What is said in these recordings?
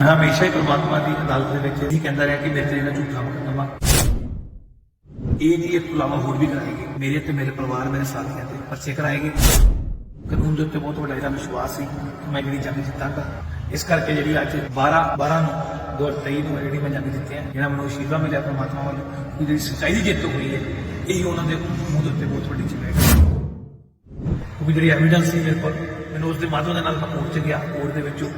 ਮੈਂ ਹਮੇਸ਼ਾ ਹੀ ਪ੍ਰਮਾਤਮਾ ਦੀ ਅਦਾਲਤ ਦੇ ਵਿੱਚ ਇਹ ਕਹਿੰਦਾ ਰਿਹਾ ਕਿ ਮੇਰੇ ਤੇ ਜਿਹੜਾ ਝੂਠਾ ਮੁਕੱਦਮਾ ਇਹ ਨਹੀਂ ਇਹ ਤੋਂ ਇਲਾਵਾ ਹੋਰ ਵੀ ਕਰਾਏਗੀ, ਮੇਰੇ ਤੇ ਮੇਰੇ ਪਰਿਵਾਰ, ਮੇਰੇ ਸਾਥੀਆਂ ਤੇ ਪਰਚੇ ਕਰਾਏਗੇ। ਕਾਨੂੰਨ ਦੇ ਉੱਤੇ ਬਹੁਤ ਵੱਡਾ ਇਹਦਾ ਵਿਸ਼ਵਾਸ ਸੀ ਕਿ ਮੈਂ ਜਿਹੜੀ ਜੰਗ ਜਿੱਤਾਂਗਾ ਇਸ ਕਰਕੇ ਜਿਹੜੀ ਅੱਜ 12 12 ਨੂੰ 2023 ਨੂੰ ਜਿਹੜੀ ਮੈਂ ਜੰਗ ਜਿੱਤਿਆ ਜਿਹੜਾ ਮੈਨੂੰ ਅਸ਼ੀਰਵਾਦ ਮਿਲਿਆ ਪ੍ਰਮਾਤਮਾ ਵੱਲੋਂ, ਕਿ ਜਿਹੜੀ ਸੱਚਾਈ ਦੀ ਜਿੱਤ ਹੋਈ ਹੈ, ਇਹ ਉਹਨਾਂ ਦੇ ਮੂੰਹ ਦੇ ਉੱਤੇ ਬਹੁਤ ਵੱਡੀ ਚੀਜ਼ ਹੈ ਕਿਉਂਕਿ ਜਿਹੜੀ ਐਵੀਡੈਂਸ ਸੀ ਮੇਰੇ ਕੋਲ ਮੈਨੂੰ ਉਸ ਦੇ ਮਾਧਿਅਮ ਦੇ ਨਾਲ ਕੋਰਟ 'ਚ ਗਿਆ ਕੋਰਟ ਦੇ ਵਿੱਚੋਂ।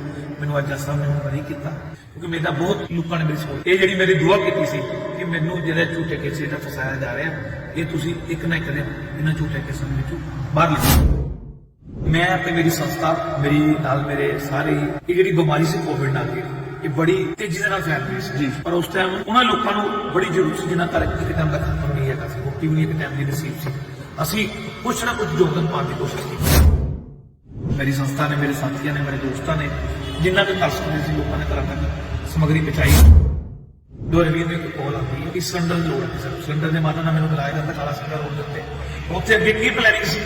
ਮੈਨੂੰ ਅੱਜ ਸਾਹਿਬ ਨੇ ਮੈਨੂੰ ਬਰੀ ਕੀਤਾ ਕਿਉਂਕਿ ਮੇਰੇ ਤਾਂ ਬਹੁਤ ਲੋਕਾਂ ਨੇ ਮੇਰੀ ਸੋਚ ਇਹ ਜਿਹੜੀ ਮੇਰੀ ਦੁਆ ਕੀਤੀ ਸੀ ਕਿ ਮੈਨੂੰ ਜਿਹੜੇ ਝੂਠੇ ਕੇਸੇ ਦਾ ਫਸਾਇਆ ਜਾ ਰਿਹਾ ਇਹ ਤੁਸੀਂ ਇੱਕ ਨਾ ਇੱਕ ਦਿਨ ਇਹਨਾਂ ਝੂਠੇ ਕੇਸਾਂ ਦੇ ਵਿੱਚੋਂ ਬਾਹਰ ਨਿਕਲੋ ਮੈਂ ਤੇ ਮੇਰੀ ਸੰਸਥਾ ਮੇਰੀ ਨਾਲ ਮੇਰੇ ਸਾਰੇ ਇਹ ਜਿਹੜੀ ਬਿਮਾਰੀ ਸੀ ਕੋਵਿਡ ਨਾਲ ਦੀ ਇਹ ਬੜੀ ਤੇਜ਼ੀ ਦੇ ਨਾਲ ਫੈਲ ਰਹੀ ਸੀ। ਪਰ ਉਸ ਟਾਈਮ ਉਹਨਾਂ ਲੋਕਾਂ ਨੂੰ ਬੜੀ ਜ਼ਰੂਰਤ ਸੀ ਜਿਨ੍ਹਾਂ ਕਰ ਇੱਕ ਟਾਈਮ ਦਾ ਖਾਣਾ ਨਹੀਂ ਹੈਗਾ ਸੀ ਰੋਟੀ ਵੀ ਨਹੀਂ ਇੱਕ ਟਾਈਮ ਦੀ ਨਸੀਬ ਸੀ। ਅਸੀਂ ਕੁਛ ਨਾ ਕੁਛ ਯੋਗਦਾਨ ਪਾਉਣ ਦੀ ਕੋਸ਼ਿਸ਼ ਕੀਤੀ। ਮੇਰੀ ਸੰਸਥਾ ਨੇ ਮੇਰੇ ਸਾਥੀਆਂ ਨੇ ਮੇਰੇ ਦੋਸਤਾਂ ਨੇ ਜਿੰਨਾ ਕੁ ਕਰ ਸਕਦੇ ਸੀ ਲੋਕਾਂ ਨੇ ਘਰਾਂ ਤੱਕ ਸਮਗਰੀ ਪਹੁੰਚਾਈ ਦੋ ਰਵੀਰ ਨੇ ਇੱਕ ਕਾਲ ਆਈ ਕਿ ਸਿਲੰਡਰ ਦੀ ਲੋੜ ਹੈ ਸਰ ਸਿਲੰਡਰ ਦੇ ਮਾਧਿਅਮ ਨਾਲ ਮੈਨੂੰ ਬੁਲਾਇਆ ਜਾਂਦਾ ਕਾਲਾ ਸਿੰਘਾ ਰੋਡ ਦੇ ਉੱਤੇ ਉੱਥੇ ਅੱਗੇ ਕੀ ਪਲੈਨਿੰਗ ਸੀ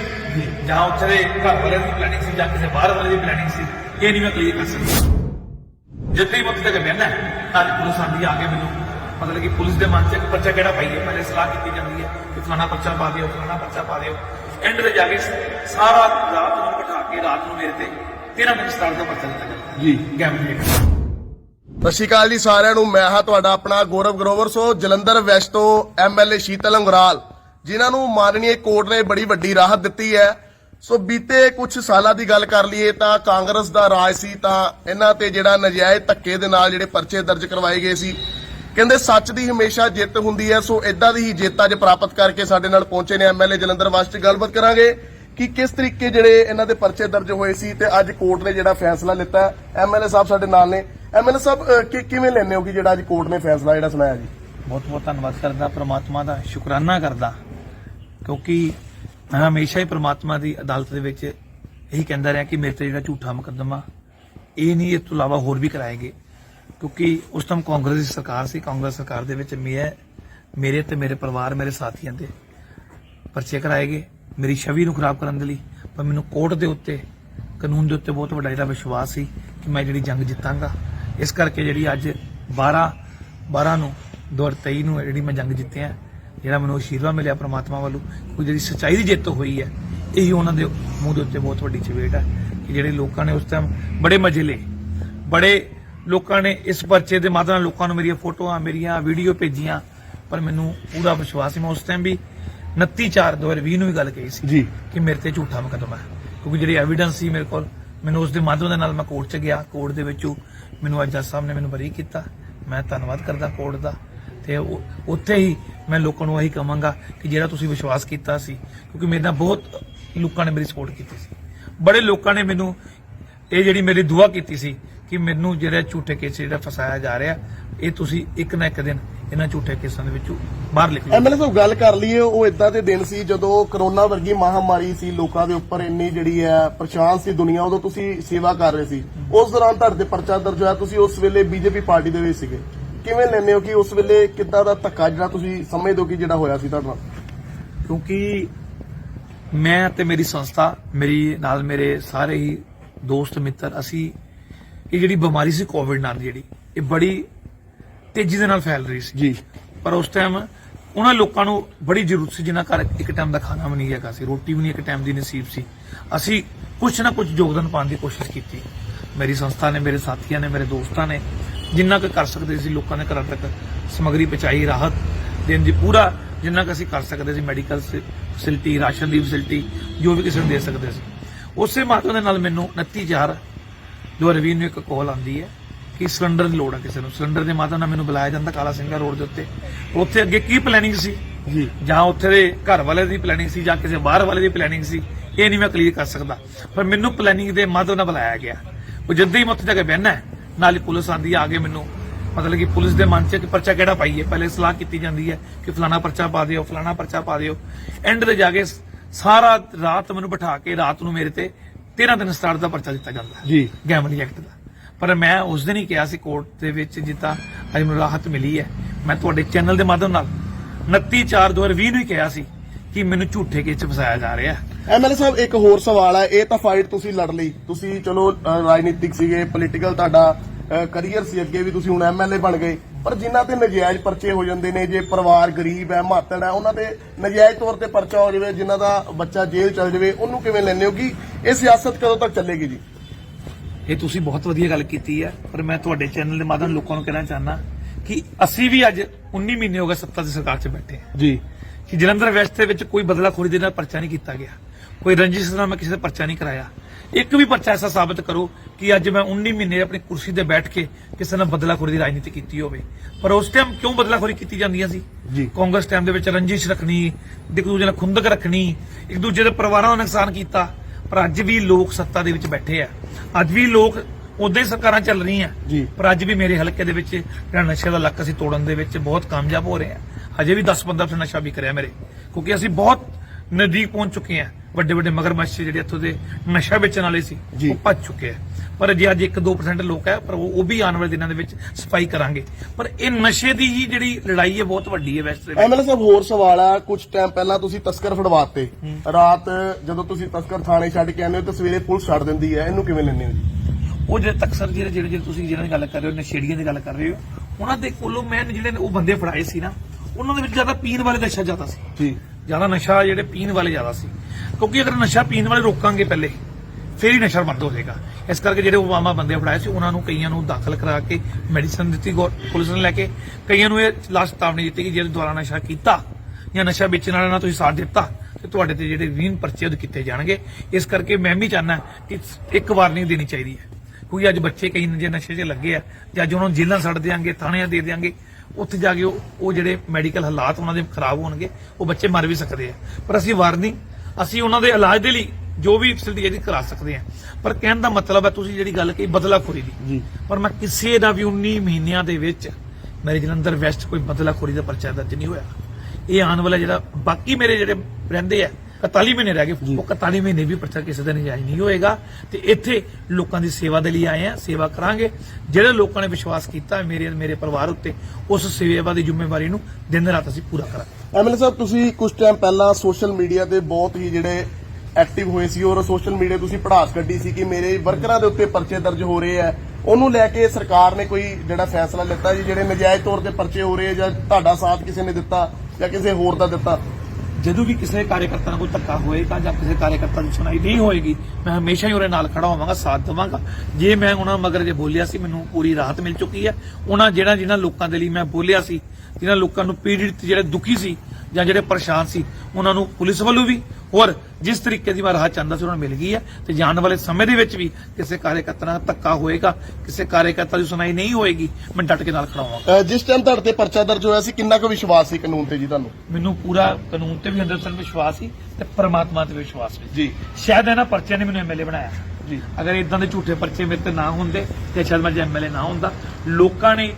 ਜਾਂ ਉੱਥੇ ਦੇ ਘਰ ਵਾਲਿਆਂ ਦੀ ਪਲੈਨਿੰਗ ਸੀ ਜਾਂ ਕਿਸੇ ਬਾਹਰ ਵਾਲੇ ਦੀ ਪਲੈਨਿੰਗ ਸੀ ਇਹ ਨਹੀਂ ਮੈਂ ਕਲੀਅਰ ਕਰ ਸਕਦਾ ਜਿੱਥੇ ਹੀ ਮੱਥੇ ਤੱਕ ਬਹਿਣਾ ਅੱਜ ਪੁਲਿਸ ਆਂਦੀ ਆ ਕੇ ਮੈਨੂੰ ਮਤਲਬ ਕਿ ਪੁਲਿਸ ਦੇ ਮਨ 'ਚ ਇੱਕ ਪਰਚਾ ਕਿਹੜਾ ਪਾਈਏ ਪਹਿਲੇ ਸਲਾਹ ਕੀਤੀ ਜਾਂਦੀ ਹੈ ਕਿ ਫਲਾਣਾ ਪਰਚਾ ਪਾ ਦਿਓ ਫਲਾਣਾ ਪਰਚਾ ਪਾ ਦਿਓ ਐਂਡ ਤੇ ਜਾ ਕੇ ਸਾਰਾ ਰਾਤ ਨੂੰ ਬਿਠਾ ਕੇ ਰਾਤ ਨੂੰ ਮੇਰੇ ਤੇ 13 ਮਿੰਟ ਸਟਾਰਟ ਦਾ ਪਰਚਾ ਦਿੱਤਾ ਜੀ। ਗੈਮਲਿੰਗ ਸਤਿ ਸ਼੍ਰੀ ਅਕਾਲ ਜੀ ਸਾਰਿਆਂ ਨੂੰ। ਮੈਂ ਹਾਂ ਤੁਹਾਡਾ ਆਪਣਾ ਗੌਰਵ ਗਰੋਵਰ। ਸੋ ਜਲੰਧਰ ਵੈਸਟ ਤੋਂ ਐਮਐਲਏ ਸ਼ੀਤਲ ਅੰਗਰਾਲ ਜਿਨ੍ਹਾਂ ਨੂੰ ਮਾਨਨੀय ਕੋਰਟ ਨੇ ਬੜੀ ਵੱਡੀ ਰਾਹਤ ਦਿੱਤੀ ਹੈ। ਸੋ ਬੀਤੇ ਕੁਝ ਸਾਲਾਂ ਦੀ ਗੱਲ ਕਰ ਲਈਏ ਤਾਂ ਕਾਂਗਰਸ ਦਾ ਰਾਜ ਸੀ ਤਾਂ ਇਹਨਾਂ ਤੇ ਜਿਹੜਾ ਨਜਾਇਜ਼ ਧੱਕੇ ਦੇ ਨਾਲ ਜਿਹੜੇ ਪਰਚੇ ਦਰਜ ਕਰਵਾਏ ਗਏ ਸੀ ਕਹਿੰਦੇ ਸੱਚ ਦੀ ਹਮੇਸ਼ਾ ਜਿੱਤ ਹੁੰਦੀ ਹੈ। ਸੋ ਇਦਾਂ ਦੀ ਹੀ ਜਿੱਤ ਅੱਜ ਪ੍ਰਾਪਤ ਕਰਕੇ ਸਾਡੇ ਨਾਲ ਪਹੁੰਚੇ ਨੇ ਐਮਐਲਏ ਜਲੰਧਰ ਵਾਸਤੇ ਗੱਲਬਾਤ ਕਰਾਂਗੇ ਕਿ ਕਿਸ ਤਰੀਕੇ ਜਿਹੜੇ ਇਹਨਾਂ ਦੇ ਪਰਚੇ ਦਰਜ ਹੋਏ ਸੀ ਤੇ ਅੱਜ ਕੋਰਟ ਨੇ ਜਿਹੜਾ ਫੈਸਲਾ ਲਿੱਤਾ ਐਮਐਲਏ ਸਾਹਿਬ ਸਾਡੇ ਨਾਲ ਨੇ। ਐਮਐਲਏ ਸਾਹਿਬ ਅਹ, ਕਿ ਕਿਵੇਂ ਲੈਂਦੇ ਹੋ ਕਿ ਜਿਹੜਾ ਅੱਜ ਕੋਰਟ ਨੇ ਫੈਸਲਾ ਜਿਹੜਾ ਸੁਣਾਇਆ ਜੀ? ਬਹੁਤ ਬਹੁਤ ਧੰਨਵਾਦ ਕਰਦਾ ਪ੍ਰਮਾਤਮਾ ਦਾ ਸ਼ੁਕਰਾਨਾ ਕਰਦਾ। ਕਿਉਂਕਿ ਮੈਂ ਹਮੇਸ਼ਾ ਹੀ ਪ੍ਰਮਾਤਮਾ ਦੀ ਅਦਾਲਤ ਦੇ ਵਿੱਚ ਇਹੀ ਕਹਿੰਦਾ ਰਿਹਾ ਕਿ ਮੇਰੇ ਤੇ ਜਿਹੜਾ ਝੂਠਾ ਮੁਕੱਦਮਾ ਇਹ ਨਹੀਂ ਇਸ ਤੋਂ ਇਲਾਵਾ ਹੋਰ ਵੀ ਕਰਾਏਗੇ ਕਿਉਂਕਿ ਉਸ ਟਾਈਮ ਕਾਂਗਰਸ ਦੀ ਸਰਕਾਰ ਸੀ ਕਾਂਗਰਸ ਸਰਕਾਰ ਦੇ ਵਿੱਚ ਮੈਂ ਮੇਰੇ ਤੇ ਮੇਰੇ ਪਰਿਵਾਰ ਮੇਰੇ ਸਾਥੀਆਂ ਦੇ ਪਰਚੇ ਕਰਾਏਗੇ ਮੇਰੀ ਛਵੀ ਨੂੰ ਖਰਾਬ ਕਰਨ ਦੇ ਲਈ, ਪਰ ਮੈਨੂੰ ਕੋਰਟ ਦੇ ਉੱਤੇ, ਕਾਨੂੰਨ ਦੇ ਉੱਤੇ ਬਹੁਤ ਵੱਡਾ ਇਹਦਾ ਵਿਸ਼ਵਾਸ ਸੀ ਕਿ ਮੈਂ ਜਿਹੜੀ ਜੰਗ ਜਿੱਤਾਂਗਾ। ਇਸ ਕਰਕੇ ਜਿਹੜੀ ਅੱਜ 12 12 ਨੂੰ 2023 ਨੂੰ ਜਿਹੜੀ ਮੈਂ ਜੰਗ ਜਿੱਤਿਆ, ਜਿਹੜਾ ਮੈਨੂੰ ਆਸ਼ੀਰਵਾਦ ਮਿਲਿਆ ਪ੍ਰਮਾਤਮਾ ਵੱਲੋਂ, ਕੋਈ ਜਿਹੜੀ ਸੱਚਾਈ ਦੀ ਜਿੱਤ ਹੋਈ ਹੈ, ਇਹੀ ਉਹਨਾਂ ਦੇ ਮੂੰਹ ਦੇ ਉੱਤੇ ਬਹੁਤ ਵੱਡੀ ਚਵੇਟ ਹੈ ਕਿ ਜਿਹੜੇ ਲੋਕਾਂ ਨੇ ਉਸ ਟਾਈਮ ਬੜੇ ਮਜ਼ੇ ਲਏ। ਬੜੇ ਲੋਕਾਂ ਨੇ ਇਸ ਪਰਚੇ ਦੇ ਮਾਧਿਅਮ ਨਾਲ ਲੋਕਾਂ ਨੂੰ ਮੇਰੀਆਂ ਫੋਟੋਆਂ, ਮੇਰੀਆਂ ਵੀਡੀਓ ਭੇਜੀਆਂ, ਪਰ ਮੈਨੂੰ ਪੂਰਾ ਵਿਸ਼ਵਾਸ ਸੀ। ਮੈਂ ਉਸ ਟਾਈਮ ਵੀ 29 4 2020 ਨੂੰ ਵੀ ਗੱਲ ਕਹੀ ਸੀ ਜੀ। ਕਿ ਮੇਰੇ ਤੇ ਝੂਠਾ ਮੁਕੱਦਮਾ ਹੈ। ਕਿਉਂਕਿ ਜਿਹੜੀ ਐਵੀਡੈਂਸ ਸੀ ਮੇਰੇ ਕੋਲ ਮੈਨੂੰ ਉਸ ਦੇ ਮਾਧਿਅਮ ਦੇ ਨਾਲ ਮੈਂ ਕੋਰਟ 'ਚ ਗਿਆ ਕੋਰਟ ਦੇ ਵਿੱਚੋਂ ਮੈਨੂੰ ਅੱਜ ਜੱਜ ਸਾਹਿਬ ਨੇ ਮੈਨੂੰ ਬਰੀ ਕੀਤਾ। ਮੈਂ ਧੰਨਵਾਦ ਕਰਦਾ ਕੋਰਟ ਦਾ। ਤੇ ਉੱਥੇ ਹੀ ਮੈਂ ਲੋਕਾਂ ਨੂੰ ਇਹੀ ਕਹਾਂਗਾ ਕਿ ਜਿਹੜਾ ਤੁਸੀਂ ਵਿਸ਼ਵਾਸ ਕੀਤਾ ਸੀ ਕਿਉਂਕਿ ਮੇਰੇ ਨਾਲ ਬਹੁਤ ਲੋਕਾਂ ਨੇ ਮੇਰੀ ਸਪੋਰਟ ਕੀਤੀ ਸੀ। ਬੜੇ ਲੋਕਾਂ ਨੇ ਮੈਨੂੰ ਇਹ ਜਿਹੜੀ ਮੇਰੀ ਦੁਆ ਕੀਤੀ ਸੀ ਕਿ ਮੈਨੂੰ ਜਿਹੜਾ ਝੂਠੇ ਕੇਸ ਜਿਹੜਾ ਫਸਾਇਆ ਜਾ ਰਿਹਾ ਇਹ ਤੁਸੀਂ ਇੱਕ ਨਾ ਇੱਕ ਦਿਨ ਇਹਨਾਂ ਝੂਠੇ ਕੇਸਾਂ ਦੇ ਵਿੱਚੋਂ ਬਾਹਰ ਨਿਕਲੋ ਐਮਐਲਏ ਸਾਹਿਬ ਗੱਲ ਕਰ ਲਈਏ ਉਹ ਇਦਾਂ ਦੇ ਦਿਨ ਸੀ ਜਦੋਂ ਕਰੋਨਾ ਵਰਗੀ ਮਹਾਮਾਰੀ ਸੀ ਲੋਕਾਂ ਦੇ ਉੱਪਰ ਇੰਨੀ ਜਿਹੜੀ ਹੈ ਪਰੇਸ਼ਾਨ ਸੀ ਦੁਨੀਆ ਉਦੋਂ ਤੁਸੀਂ ਸੇਵਾ ਕਰ ਰਹੇ ਸੀ। ਉਸ ਦੌਰਾਨ ਤੁਹਾਡੇ ਤੇ ਪਰਚਾ ਦਰਜ ਹੋਇਆ ਤੁਸੀਂ ਉਸ ਵੇਲੇ ਬੀਜੇਪੀ ਪਾਰਟੀ ਦੇ ਵਿੱਚ ਸੀਗੇ। ਕਿਵੇਂ ਲੈਂਦੇ ਹੋ ਕਿ ਉਸ ਵੇਲੇ ਕਿੱਦਾਂ ਦਾ ਧੱਕਾ ਜਿਹੜਾ ਤੁਸੀਂ ਸਮਝਦੇ ਹੋ ਕਿ ਜਿਹੜਾ ਹੋਇਆ ਸੀ ਤੁਹਾਡੇ ਨਾਲ? ਕਿਉਂਕਿ ਮੈਂ ਤੇ ਮੇਰੀ ਸੰਸਥਾ ਮੇਰੀ ਨਾਲ ਮੇਰੇ ਸਾਰੇ ਹੀ ਦੋਸਤ ਮਿੱਤਰ ਅਸੀਂ ਇਹ ਜਿਹੜੀ ਬਿਮਾਰੀ ਸੀ ਕੋਵਿਡ ਨਾਲ ਜਿਹੜੀ ਇਹ ਬੜੀ ਤੇਜ਼ੀ ਦੇ ਨਾਲ ਫੈਲ ਰਹੀ ਸੀ। ਜੀ। ਪਰ ਉਸ ਟਾਈਮ ਉਹਨਾਂ ਲੋਕਾਂ ਨੂੰ ਬੜੀ ਜ਼ਰੂਰਤ ਸੀ ਜਿਨ੍ਹਾਂ ਘਰ ਇੱਕ ਟਾਈਮ ਦਾ ਖਾਣਾ ਵੀ ਨਹੀਂ ਹੈਗਾ ਸੀ ਰੋਟੀ ਵੀ ਨਹੀਂ ਇੱਕ ਟਾਈਮ ਦੀ ਨਸੀਬ ਸੀ। ਅਸੀਂ ਕੁਝ ਨਾ ਕੁਝ ਯੋਗਦਾਨ ਪਾਉਣ ਦੀ ਕੋਸ਼ਿਸ਼ ਕੀਤੀ। ਮੇਰੀ ਸੰਸਥਾ ਨੇ ਮੇਰੇ ਸਾਥੀਆਂ ਨੇ ਮੇਰੇ ਦੋਸਤਾਂ ਨੇ ਜਿੰਨਾ ਕੁ ਕਰ ਸਕਦੇ ਸੀ ਲੋਕਾਂ ਦੇ ਘਰਾਂ ਤੱਕ ਸਮਗਰੀ ਪਹੁੰਚਾਈ ਰਾਹਤ ਦੇਣ ਦੀ ਪੂਰਾ ਜਿੰਨਾ ਕੁ ਅਸੀਂ ਕਰ ਸਕਦੇ ਸੀ ਮੈਡੀਕਲ ਫੈਸਿਲਿਟੀ ਰਾਸ਼ਨ ਦੀ ਫੈਸਿਲਿਟੀ ਜੋ ਵੀ ਕਿਸੇ ਨੂੰ ਦੇ ਸਕਦੇ ਸੀ। ਉਸੇ ਮਾਤਰਾ ਦੇ ਨਾਲ ਮੈਨੂੰ 29 ਚਾਰ 2020 ਨੂੰ ਇੱਕ ਕਾਲ ਆਉਂਦੀ ਹੈ। ਕਿ ਸਿਲੰਡਰ ਦੀ ਲੋੜ ਹੈ ਕਿਸੇ ਨੂੰ। ਸਿਲੰਡਰ ਦੇ ਮਾਧਿਅਮ ਨਾਲ ਮੈਨੂੰ ਬੁਲਾਇਆ ਜਾਂਦਾ ਕਾਲਾ ਸਿੰਘਾ ਰੋਡ ਦੇ ਉੱਤੇ। ਉੱਥੇ ਅੱਗੇ ਕੀ ਪਲੈਨਿੰਗ ਸੀ? ਜੀ। ਜਾਂ ਉੱਥੇ ਦੇ ਘਰ ਵਾਲੇ ਦੀ ਪਲੈਨਿੰਗ ਸੀ ਜਾਂ ਕਿਸੇ ਬਾਹਰ ਵਾਲੇ ਦੀ ਪਲੈਨਿੰਗ ਸੀ? ਇਹ ਨਹੀਂ ਮੈਂ ਕਲੀਅਰ ਕਰ ਸਕਦਾ। ਪਰ ਮੈਨੂੰ ਪਲੈਨਿੰਗ ਦੇ ਮਾਧਿਅਮ ਨਾਲ ਬੁਲਾਇਆ ਗਿਆ। ਉਹ ਜਿੱਦਾਂ ਹੀ ਮੈਂ ਉੱਥੇ ਜਾ ਕੇ ਬਹਿਣਾ ਨਾਲ ਹੀ ਪੁਲਿਸ ਆਂਦੀ ਆ ਕੇ ਮੈਨੂੰ ਮਤਲਬ ਕਿ ਪੁਲਿਸ ਦੇ ਮਨ 'ਚ ਕਿ ਪਰਚਾ ਕਿਹੜਾ ਪਾਈਏ ਪਹਿਲੇ ਸਲਾਹ ਕੀਤੀ ਜਾਂਦੀ ਹੈ ਕਿ ਫਲਾਣਾ ਪਰਚਾ ਪਾ ਦਿਓ ਫਲਾਣਾ ਪਰਚਾ ਪਾ ਦਿਓ। ਐਂਡ ਤੇ ਜਾ ਕੇ ਸਾਰਾ ਰਾਤ ਮੈਨੂੰ ਬਿਠਾ ਕੇ ਰਾਤ ਨੂੰ ਮੇਰੇ ਤੇ 13 ਦਿਨ ਸਟਾਰਟ ਦਾ ਪਰਚਾ ਦਿੱਤਾ ਜਾਂਦਾ। ਜੀ। ਗੈਮਲਿੰਗ ਐਕਟ ਦਾ। ਪਰ ਮੈਂ ਉਸ ਦਿਨ ਹੀ ਕਿਹਾ ਸੀ ਕੋਰਟ ਦੇ ਵਿੱਚ ਜਿੱਦਾਂ ਅੱਜ ਮੈਨੂੰ ਰਾਹਤ ਮਿਲੀ ਹੈ। ਮੈਂ ਤੁਹਾਡੇ ਚੈਨਲ ਦੇ ਮਾਧਿਅਮ ਨਾਲ 29 4 2020 ਨੂੰ ਹੀ ਕਿਹਾ ਸੀ ਕਿ ਮੈਨੂੰ ਝੂਠੇ ਕੇਸ ਫਸਾਇਆ ਜਾ ਰਿਹਾ ਐਮਐਲਏ ਸਾਹਿਬ, ਇੱਕ ਹੋਰ ਸਵਾਲ ਹੈ। ਇਹ ਤਾਂ ਫਾਈਟ ਤੁਸੀਂ ਲੜ ਲਈ। ਤੁਸੀਂ ਚਲੋ ਰਾਜਨੀਤਿਕ ਸੀਗੇ ਪੋਲੀਟੀਕਲ ਤੁਹਾਡਾ ਕਰੀਅਰ ਸੀ ਅੱਗੇ ਵੀ ਤੁਸੀਂ ਹੁਣ ਐਮਐਲਏ ਬਣ ਗਏ। ਪਰ ਜਿਨ੍ਹਾਂ ਤੇ ਨਜਾਇਜ਼ ਪਰਚੇ ਹੋ ਜਾਂਦੇ ਨੇ, ਜੇ ਪਰਿਵਾਰ ਗਰੀਬ ਹੈ, ਮਾਤੜ ਹੈ, ਉਹਨਾਂ ਤੇ ਨਜਾਇਜ਼ ਤੌਰ ਤੇ ਪਰਚਾ ਹੋ ਜਾਵੇ, ਜਿਨ੍ਹਾਂ ਦਾ ਬੱਚਾ ਜੇਲ੍ਹ ਚਲ ਜਾਵੇ, ਉਹਨੂੰ ਕਿਵੇਂ ਲੈਣੇ ਹੋ? ਕਿ ਇਹ ਸਿਆਸਤ ਕਦੋਂ ਤੱਕ ਚੱਲੇਗੀ ਜੀ? ਇਹ ਤੁਸੀਂ ਬਹੁਤ ਵਧੀਆ ਗੱਲ ਕੀਤੀ ਹੈ ਪਰ ਮੈਂ ਤੁਹਾਡੇ ਚੈਨਲ ਦੇ ਮਾਧਿਅਮ ਲੋਕਾਂ ਨੂੰ ਕਹਿਣਾ ਚਾਹਨਾ ਕਿ ਅਸੀਂ ਵੀ ਅੱਜ 19 ਮਹੀਨੇ ਹੋ ਗਏ ਸੱਤਾ ਦੀ ਸਰਕਾਰ 'ਚ ਬੈਠੇ ਹਾਂ। ਜੀ। ਕਿ ਜਲੰਧਰ ਵੈਸਟ ਦੇ ਵਿੱਚ ਕੋਈ ਬਦਲਾਖੋਰੀ ਦੇ ਨਾਲ ਪਰਚਾ ਨਹੀਂ ਕੀਤਾ ਗਿਆ। ਕੋਈ ਰੰਜਿਸ਼ ਨਾਲ ਮੈਂ ਕਿਸੇ ਦਾ ਪਰਚਾ ਨਹੀਂ ਕਰਾਇਆ। ਇੱਕ ਵੀ ਪਰਚਾ ਐਸਾ ਸਾਬਤ ਕਰੋ ਕਿ ਅੱਜ ਮੈਂ 19 ਮਹੀਨੇ ਆਪਣੀ ਕੁਰਸੀ ਤੇ ਬੈਠ ਕੇ ਕਿਸੇ ਨਾਲ ਬਦਲਾਖੋਰੀ ਦੀ ਰਾਜਨੀਤੀ ਕੀਤੀ ਹੋਵੇ। ਪਰ ਉਸ ਟਾਈਮ ਕਿਉਂ ਬਦਲਾਖੋਰੀ ਕੀਤੀ ਜਾਂਦੀਆਂ ਸੀ? ਜੀ। ਕਾਂਗਰਸ ਟਾਈਮ ਦੇ ਵਿੱਚ ਰੰਜਿਸ਼ ਰੱਖਣੀ ਇੱਕ ਦੂਜੇ ਨਾਲ ਖੁੰਦਕ ਰੱਖਣੀ ਇੱਕ ਦੂਜੇ ਦੇ ਪਰਿਵਾਰਾਂ ਦਾ ਨੁਕਸਾਨ ਕੀਤਾ। ਪਰ ਅੱਜ ਵੀ ਲੋਕ ਸੱਤਾ ਦੇ ਵਿੱਚ ਬੈਠੇ ਆ। ਅੱਜ ਵੀ ਲੋਕ ਉਦਾਂ ਹੀ ਸਰਕਾਰਾਂ ਚੱਲ ਰਹੀਆਂ। ਜੀ। ਪਰ ਅੱਜ ਵੀ ਮੇਰੇ ਹਲਕੇ ਦੇ ਵਿੱਚ ਜਿਹੜਾ ਨਸ਼ੇ ਦਾ ਲੱਕ ਅਸੀਂ ਤੋੜਨ ਦੇ ਵਿੱਚ ਬਹੁਤ ਕਾਮਯਾਬ ਹੋ ਰਹੇ ਹਾਂ ਹਜੇ ਵੀ 10-15% ਨਸ਼ਾ ਵਿਕ ਰਿਹਾ ਮੇਰੇ। ਕਿਉਂਕਿ ਅਸੀਂ ਬਹੁਤ ਨਜ਼ਦੀਕ ਪਹੁੰਚ ਚੁੱਕੇ ਹਾਂ ਵੱਡੇ ਵੱਡੇ ਮਗਰਮੱਛ ਜਿਹੜੇ ਇੱਥੋਂ ਦੇ ਨਸ਼ਾ ਵੇਚਣ ਵਾਲੇ ਸੀ। ਉਹ ਭੱਜ ਚੁੱਕੇ ਆ। ਪਰ ਜੇ ਅੱਜ 1-2% ਲੋਕ ਹੈ ਪਰ ਉਹ ਉਹ ਵੀ ਆਉਣ ਵਾਲੇ ਦਿਨਾਂ ਦੇ ਵਿੱਚ ਸਫ਼ਾਈ ਕਰਾਂਗੇ। ਪਰ ਇਹ ਨਸ਼ੇ ਦੀ ਹੀ ਜਿਹੜੀ ਲੜਾਈ ਹੈ ਬਹੁਤ ਵੱਡੀ ਹੈ ਵੈਸਟ ਦੇ ਵਿੱਚ ਐਮਐਲਏ ਸਾਹਿਬ ਹੋਰ ਸਵਾਲ ਆ ਕੁਝ ਟਾਈਮ ਪਹਿਲਾਂ ਤੁਸੀਂ ਤਸਕਰ ਫੜਵਾਤੇ। ਰਾਤ ਜਦੋਂ ਤੁਸੀਂ ਤਸਕਰ ਥਾਣੇ ਛੱਡ ਕੇ ਆਉਂਦੇ ਹੋ ਤਾਂ ਸਵੇਰੇ ਪੁਲਿਸ ਛੱਡ ਦਿੰਦੀ ਹੈ। ਇਹਨੂੰ ਕਿਵੇਂ ਲੈਂਦੇ ਹੋ ਜੀ? ਉਹ ਜਿਹੜੇ ਤਕਸਰ ਜਿਹੜੇ ਜਿਹੜੇ ਤੁਸੀਂ ਜਿਹਨਾਂ ਦੀ ਗੱਲ ਕਰ ਰਹੇ ਹੋ ਨਸ਼ੇੜੀਆਂ ਦੀ ਗੱਲ ਕਰ ਰਹੇ ਹੋ ਉਹਨਾਂ ਦੇ ਕੋਲੋਂ ਮੈਂ ਜਿਹੜੇ ਉਹ ਬੰਦੇ ਫੜਾਏ ਸੀ ਨਾ ਉਹਨਾਂ ਦੇ ਵਿੱਚ ਜ਼ਿਆਦਾ ਪੀਣ ਵਾਲੇ ਨਸ਼ਾ ਜ਼ਿਆਦਾ ਸੀ। ਜੀ। ਜ਼ਿਆਦਾ ਨਸ਼ਾ ਜਿਹੜੇ ਪੀਣ ਵਾਲੇ ਜ਼ਿਆਦਾ ਸੀ। ਕਿਉਂਕਿ ਅਗਰ ਨਸ਼ਾ ਪੀਣ ਵਾਲੇ ਰੋਕਾਂਗੇ ਪਹਿਲੇ, ਫਿਰ ਹੀ ਨਸ਼ਾ ਬੰਦ ਹੋ ਜਾਏਗਾ। ਇਸ ਕਰਕੇ ਜਿਹੜੇ ਉਬਾਮਾ ਬੰਦੇ ਫੜਾਏ ਸੀ, ਉਹਨਾਂ ਨੂੰ ਕਈਆਂ ਨੂੰ ਦਾਖਲ ਕਰਾ ਕੇ ਮੈਡੀਸਨ ਦਿੱਤੀ ਪੁਲਿਸ ਨੇ ਲੈ ਕੇ। ਕਈਆਂ ਨੂੰ ਇਹ ਲਾਸਟ ਚੇਤਾਵਨੀ ਦਿੱਤੀ ਕਿ ਜਿਹੜੇ ਦੁਆਰਾ ਨਸ਼ਾ ਕੀਤਾ ਜਾਂ ਨਸ਼ਾ ਵੇਚਣ ਵਾਲਿਆਂ ਨਾਲ ਤੁਸੀਂ ਸਾਥ ਦਿੱਤਾ, ਤੇ ਤੁਹਾਡੇ ਤੇ ਜਿਹੜੇ ਵੀਨ ਪਰਚੇ ਉਹ ਕੀਤੇ ਜਾਣਗੇ। ਇਸ ਕਰਕੇ ਮੈਂ ਵੀ ਚਾਹਨਾ ਕਿ ਇੱਕ ਵਾਰਨਿੰਗ ਦੇਣੀ ਚਾਹੀਦੀ ਹੈ। ਕਿਉਂਕਿ ਅੱਜ ਬੱਚੇ ਕਈ ਜੇ ਨਸ਼ੇ 'ਚ ਲੱਗੇ ਆ, ਜਾਂ ਅੱਜ ਉਹਨਾਂ ਨੂੰ ਜੇਲ੍ਹਾਂ ਛੱਡ ਦਿਆਂਗੇ, ਥਾਣਿਆਂ ਦੇ ਦਿਆਂਗੇ ਉੱਥੇ ਜਾ ਕੇ ਉਹ ਜਿਹੜੇ ਮੈਡੀਕਲ ਹਾਲਾਤ ਉਹਨਾਂ ਦੇ ਖਰਾਬ ਹੋਣਗੇ ਉਹ ਬੱਚੇ ਮਰ ਵੀ ਸਕਦੇ ਆ। ਪਰ ਅਸੀਂ ਵਾਰਨਿੰਗ ਅਸੀਂ ਉਹਨਾਂ ਦੇ ਇਲਾਜ ਦੇ ਲਈ ਜੋ ਵੀ ਫੈਸਿਲਿਟੀ ਇਹਦੀ ਕਰਾ ਸਕਦੇ ਆ। ਪਰ ਕਹਿਣ ਦਾ ਮਤਲਬ ਹੈ ਤੁਸੀਂ ਜਿਹੜੀ ਗੱਲ ਕਹੀ ਬਦਲਾਖੋਰੀ ਦੀ। ਪਰ ਮੈਂ ਕਿਸੇ ਦਾ ਵੀ 19 ਮਹੀਨਿਆਂ ਦੇ ਵਿੱਚ ਮੇਰੇ ਜਲੰਧਰ ਵੈਸਟ ਕੋਈ ਬਦਲਾਖੋਰੀ ਦਾ ਪਰਚਾ ਦਰਜ ਨਹੀਂ ਹੋਇਆ। ਇਹ ਆਉਣ ਵਾਲਾ ਜਿਹੜਾ ਬਾਕੀ ਮੇਰੇ ਜਿਹੜੇ ਰਹਿੰਦੇ ਆ 41 ਮਹੀਨੇ ਰਹਿ ਗਏ ਉਹ 41 ਮਹੀਨੇ ਵੀ ਪਰਚਾ ਕਿਸੇ ਦਾ ਨਜਾਇਜ਼ ਨਹੀਂ ਹੋਏਗਾ। ਤੇ ਇੱਥੇ ਲੋਕਾਂ ਦੀ ਸੇਵਾ ਦੇ ਲਈ ਆਏ ਆ, ਸੇਵਾ ਕਰਾਂਗੇ। ਜਿਹੜੇ ਲੋਕਾਂ ਨੇ ਵਿਸ਼ਵਾਸ ਕੀਤਾ ਮੇਰੇ ਮੇਰੇ ਪਰਿਵਾਰ ਉੱਤੇ, ਉਸ ਸੇਵਾ ਦੀ ਜ਼ਿੰਮੇਵਾਰੀ ਨੂੰ ਦਿਨ ਰਾਤ ਅਸੀਂ ਪੂਰਾ ਕਰਾਂਗੇ। ਐਮਐਲਏ ਸਾਹਿਬ, ਤੁਸੀਂ ਕੁਝ ਟਾਈਮ ਪਹਿਲਾਂ ਸੋਸ਼ਲ ਮੀਡੀਆ ਤੇ ਬਹੁਤ ਹੀ ਜਿਹੜੇ ਐਕਟਿਵ ਹੋਏ ਸੀ ਔਰ ਸੋਸ਼ਲ ਮੀਡੀਆ ਤੁਸੀਂ ਪੜਾਸ ਕੱਢੀ ਸੀ ਕਿ ਮੇਰੇ ਵਰਕਰਾਂ ਦੇ ਉੱਤੇ ਪਰਚੇ ਦਰਜ ਹੋ ਰਹੇ ਆ। ਉਹਨੂੰ ਲੈ ਕੇ ਸਰਕਾਰ ਨੇ ਕੋਈ ਜਿਹੜਾ ਫੈਸਲਾ ਲਿੱਤਾ ਜੀ, ਜਿਹੜੇ ਨਜਾਇਜ਼ ਤੌਰ ਤੇ ਪਰਚੇ ਹੋ ਰਹੇ ਆ ਜਾਂ ਤੁਹਾਡਾ ਸਾਥ ਕਿਸੇ ਨੇ ਦਿੱਤਾ ਜਾਂ ਕਿਸੇ ਹੋਰ ਦਾ ਦਿੱਤਾ ਜਦੋਂ ਵੀ ਕਿਸੇ ਕਾਰਜਕਰਤਾ ਨੂੰ ਕੋਈ ਧੱਕਾ ਹੋਏਗਾ ਜਾਂ ਕਿਸੇ ਕਾਰਜਕਰਤਾ ਦੀ ਸੁਣਾਈ ਨਹੀਂ ਹੋਏਗੀ, ਮੈਂ ਹਮੇਸ਼ਾ ਹੀ ਉਹਦੇ ਨਾਲ ਖੜਾ ਹੋਵਾਂਗਾ, ਸਾਥ ਦੇਵਾਂਗਾ। ਜੇ ਮੈਂ ਉਹਨਾਂ ਮਗਰ ਜੇ ਬੋਲਿਆ ਸੀ, ਮੈਨੂੰ ਪੂਰੀ ਰਾਹਤ ਮਿਲ ਚੁੱਕੀ ਹੈ। ਉਹਨਾਂ ਜਿਹੜਾ ਜਿਹਨਾਂ ਲੋਕਾਂ ਦੇ ਲਈ ਮੈਂ ਬੋਲਿਆ ਸੀ ਜਿਨ੍ਹਾਂ ਲੋਕਾਂ ਨੂੰ ਪੀੜਿਤ, ਜਿਹੜੇ ਦੁਖੀ ਸੀ ਜਾਂ ਜਿਹੜੇ ਪਰੇਸ਼ਾਨ ਸੀ ਉਹਨਾਂ ਨੂੰ ਪੁਲਿਸ ਵੱਲੋਂ ਵੀ ਔਰ ਜਿਸ ਤਰੀਕੇ ਦੀ ਮੈਂ ਚਾਹੁੰਦਾ ਸੀ ਉਹਨਾਂ ਨੂੰ ਮਿਲ ਗਈ ਹੈ। ਤੇ ਜਾਣ ਵਾਲੇ ਸਮੇਂ ਦੇ ਵਿੱਚ ਵੀ ਕਿਸੇ ਕਾਰਜਕਰਤਾ ਨਾਲ ਧੱਕਾ ਹੋਏਗਾ ਕਿਸੇ ਕਾਰਜਕਰਤਾ ਦੀ ਸੁਣਾਈ ਨਹੀਂ ਹੋਏਗੀ ਮੈਂ ਡਟ ਕੇ ਨਾਲ ਖੜਾ ਹੋਵਾਂਗਾ। ਜਿਸ ਟਾਈਮ ਤੁਹਾਡੇ ਤੇ ਪਰਚਾ ਦਰਜ ਹੋਇਆ ਸੀ ਕਿੰਨਾ ਕੁ ਵਿਸ਼ਵਾਸ ਸੀ ਕਾਨੂੰਨ ਤੇ ਜੀ ਤੁਹਾਨੂੰ? ਮੈਨੂੰ ਪੂਰਾ ਕਾਨੂੰਨ ਤੇ ਵੀ 100% ਵਿਸ਼ਵਾਸ ਸੀ ਤੇ ਪ੍ਰਮਾਤਮਾ ਤੇ ਵੀ ਵਿਸ਼ਵਾਸ ਸੀ। ਜੀ। ਸ਼ਾਇਦ ਇਹਨਾਂ ਪਰਚਿਆਂ ਨੇ ਮੈਨੂੰ ਐਮਐਲਏ ਬਣਾਇਆ। ਜੀ। ਅਗਰ ਇਦਾਂ ਦੇ ਝੂਠੇ ਪਰਚੇ ਮੇਰੇ ਤੇ ਨਾ ਹੁੰਦੇ ਤੇ ਸ਼ਾਇਦ ਮੈਂ ਐਮਐਲਏ ਨਾ ਹੁੰਦਾ ਲੋਕਾਂ ਨੇ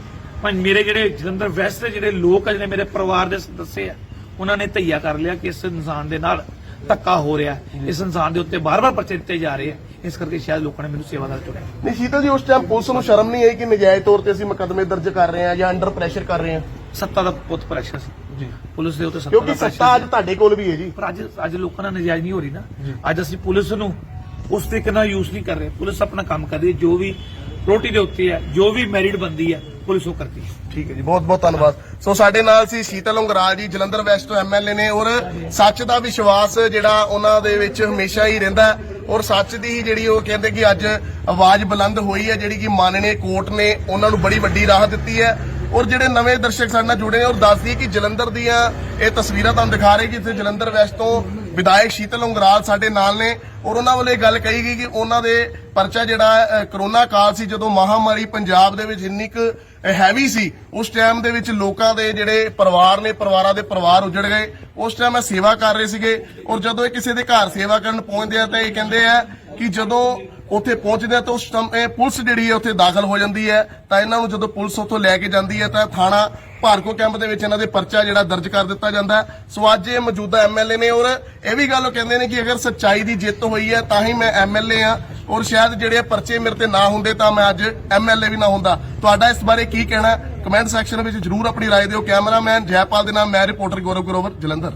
ਮੇਰੇ ਜਿਹੜੇ ਜਲੰਧਰ ਵੈਸਟ ਦੇ ਜਿਹੜੇ ਲੋਕ ਆ ਜਿਹੜੇ ਮੇਰੇ ਪਰਿਵਾਰ ਦੇ ਸਦੱਸੇ ਆ ਉਹਨਾਂ ਨੇ ਧਈਆ ਕਰ ਲਿਆ ਕਿ ਇਸ ਇਨਸਾਨ ਦੇ ਨਾਲ ਧੱਕਾ ਹੋ ਰਿਹਾ ਇਸ ਇਨਸਾਨ ਦੇ ਉੱਤੇ ਬਾਰ-ਬਾਰ ਪਰਚੇ ਦਿੱਤੇ ਜਾ ਰਹੇ ਆ ਇਸ ਕਰਕੇ ਸ਼ਾਇਦ ਲੋਕਾਂ ਨੇ ਮੈਨੂੰ ਸੇਵਾਦਾਰ ਚੁਣਿਆ। ਨਹੀਂ ਸ਼ੀਤਲ ਜੀ ਉਸ ਟਾਈਮ ਪੁਲਿਸ ਨੂੰ ਸ਼ਰਮ ਨਹੀਂ ਆਈ ਕਿ ਨਜਾਇਜ਼ ਤੌਰ ਤੇ ਅਸੀਂ ਮੁਕੱਦਮੇ ਦਰਜ ਕਰ ਰਹੇ ਹਾਂ ਜਾਂ ਅੰਡਰ ਪ੍ਰੈਸ਼ਰ ਕਰ ਰਹੇ ਹਾਂ? ਸੱਤਾ ਦਾ ਪੁੱਤ ਪ੍ਰੈਸ਼ਰ ਸੀ। ਜੀ। ਪੁਲਿਸ ਦੇ ਉੱਤੇ ਸੱਤਾ ਕਿਉਂਕਿ ਸੱਤਾ ਅੱਜ ਤੁਹਾਡੇ ਕੋਲ ਵੀ ਹੈ ਜੀ। ਪਰ ਅੱਜ ਅੱਜ ਲੋਕਾਂ ਨਾਲ ਨਜਾਇਜ਼ ਨਹੀਂ ਹੋ ਰਹੀ ਨਾ। ਅੱਜ ਅਸੀਂ ਪੁਲਿਸ ਨੂੰ ਉਸ ਤਰੀਕੇ ਨਾਲ ਯੂਜ਼ ਨਹੀਂ ਕਰ ਰਹੇ। ਪੁਲਿਸ ਆਪਣਾ ਕੰਮ ਕਰ ਰਹੀ ਹੈ। ਜੋ ਵੀ ਰੋਟੀ ਦੇ ਉੱਤੇ ਹੈ ਜੋ ਵੀ ਮੈਰਿਟ ਬੰਦੀ ਹੈ ਪੁਲਿਸ ਉਹ ਕਰਦੀ ਹੈ। ਠੀਕ ਹੈ ਜੀ, ਬਹੁਤ ਬਹੁਤ ਧੰਨਵਾਦ। ਸੋ ਸਾਡੇ ਨਾਲ ਸੀ ਸ਼ੀਤਲ ਉਂਗਰਾਲ ਜੀ, ਜਲੰਧਰ ਵੈਸਟ ਤੋਂ ਐਮਐਲਏ ਨੇ ਔਰ ਸੱਚ ਦਾ ਵਿਸ਼ਵਾਸ ਜਿਹੜਾ ਉਹਨਾਂ ਦੇ ਵਿੱਚ ਹਮੇਸ਼ਾ ਹੀ ਰਹਿੰਦਾ ਹੈ। ਔਰ ਸੱਚ ਦੀ ਹੀ ਜਿਹੜੀ ਉਹ ਕਹਿੰਦੇ ਕਿ ਅੱਜ ਆਵਾਜ਼ ਬੁਲੰਦ ਹੋਈ ਹੈ, ਜਿਹੜੀ ਕਿ ਮਾਨনীय ਕੋਰਟ ਨੇ ਉਹਨਾਂ ਨੂੰ ਬੜੀ ਵੱਡੀ ਰਾਹਤ ਦਿੱਤੀ ਹੈ। ਔਰ ਜਿਹੜੇ ਨਵੇਂ ਦਰਸ਼ਕ ਸਾਡੇ ਨਾਲ ਜੁੜੇ ਨੇ ਔਰ ਦੱਸਦੀ ਕਿ ਜਲੰਧਰ ਦੀਆਂ ਇਹ ਤਸਵੀਰਾਂ ਤੁਹਾਨੂੰ ਦਿਖਾ ਰਹੇ ਕਿ ਇੱਥੇ ਜਲੰਧਰ ਵੈਸਟ ਤੋਂ ਵਿਧਾਇਕ ਸ਼ੀਤਲ ਉਂਗਰਾਲ ਸਾਡੇ ਨਾਲ ਨੇ ਔਰ ਉਹਨਾਂ ਵੱਲੋਂ ਇਹ ਗੱਲ ਕਹੀ ਗਈ ਕਿ ਉਹਨਾਂ ਦੇ ਪਰਚਾ ਜਿਹੜਾ ਹੈ, ਕਰੋਨਾ ਕਾਲ ਸੀ ਜਦੋਂ ਮਹਾਮਾਰੀ ਪੰਜਾਬ ਦੇ ਵਿੱਚ ਇੰਨੀ ਕੁ ਹੈਵੀ ਸੀ ਉਸ ਟਾਈਮ ਦੇ ਵਿੱਚ ਲੋਕਾਂ ਦੇ ਜਿਹੜੇ ਪਰਿਵਾਰ ਨੇ ਪਰਿਵਾਰਾਂ ਦੇ ਪਰਿਵਾਰ ਉਜੜ ਗਏ। ਉਸ ਟਾਈਮ ਇਹ ਸੇਵਾ ਕਰ ਰਹੇ ਸੀਗੇ ਔਰ ਜਦੋਂ ਇਹ ਕਿਸੇ ਦੇ ਘਰ ਸੇਵਾ ਕਰਨ ਪਹੁੰਚਦੇ ਆ ਤਾਂ ਇਹ ਕਹਿੰਦੇ ਆ ਕਿ ਜਦੋਂ ਉੱਥੇ ਪਹੁੰਚਦੇ ਆ ਤਾਂ ਉਸ ਟਾਈਮ ਪੁਲਿਸ ਜਿਹੜੀ ਹੈ ਉੱਥੇ ਦਾਖਲ ਹੋ ਜਾਂਦੀ ਹੈ। ਤਾਂ ਇਹਨਾਂ ਨੂੰ ਜਦੋਂ ਪੁਲਿਸ ਉੱਥੋਂ ਲੈ ਕੇ ਜਾਂਦੀ ਹੈ ਤਾਂ ਥਾਣਾ ਭਾਰਕੋ ਕੈਂਪ ਦੇ ਵਿੱਚ ਇਹਨਾਂ ਦੇ ਪਰਚਾ ਜਿਹੜਾ ਦਰਜ ਕਰ ਦਿੱਤਾ ਜਾਂਦਾ ਹੈ ਸੋ ਅੱਜ ਇਹ ਮੌਜੂਦਾ ਐਮਐਲਏ ਨੇ ਔਰ ਇਹ ਵੀ ਗੱਲ ਉਹ ਕਹਿੰਦੇ ਨੇ ਕਿ ਅਗਰ ਸੱਚਾਈ ਦੀ ਜਿੱਤ ਹੋਈ ਹੈ ਤਾਂ ਹੀ ਮੈਂ ਐਮਐਲਏ ਆ ਔਰ ਸ਼ਾਇਦ ਜਿਹੜੇ ਇਹ ਪਰਚੇ ਮੇਰੇ ਤੇ ਨਾ ਹੁੰਦੇ ਤਾਂ ਮੈਂ ਅੱਜ ਐਮਐਲਏ ਵੀ ਨਾ ਹੁੰਦਾ ਤੁਹਾਡਾ ਇਸ ਬਾਰੇ ਕੀ ਕਹਿਣਾ ਕਮੈਂਟ ਸੈਕਸ਼ਨ ਵਿੱਚ ਜਰੂਰ ਆਪਣੀ رائے ਦਿਓ ਕੈਮਰਾਮੈਨ ਜੈਪਾਲ ਦੇ ਨਾਲ ਮੈਂ ਰਿਪੋਰਟਰ ਗੌਰਵ ਗਰੋਵਰ ਜਲੰਧਰ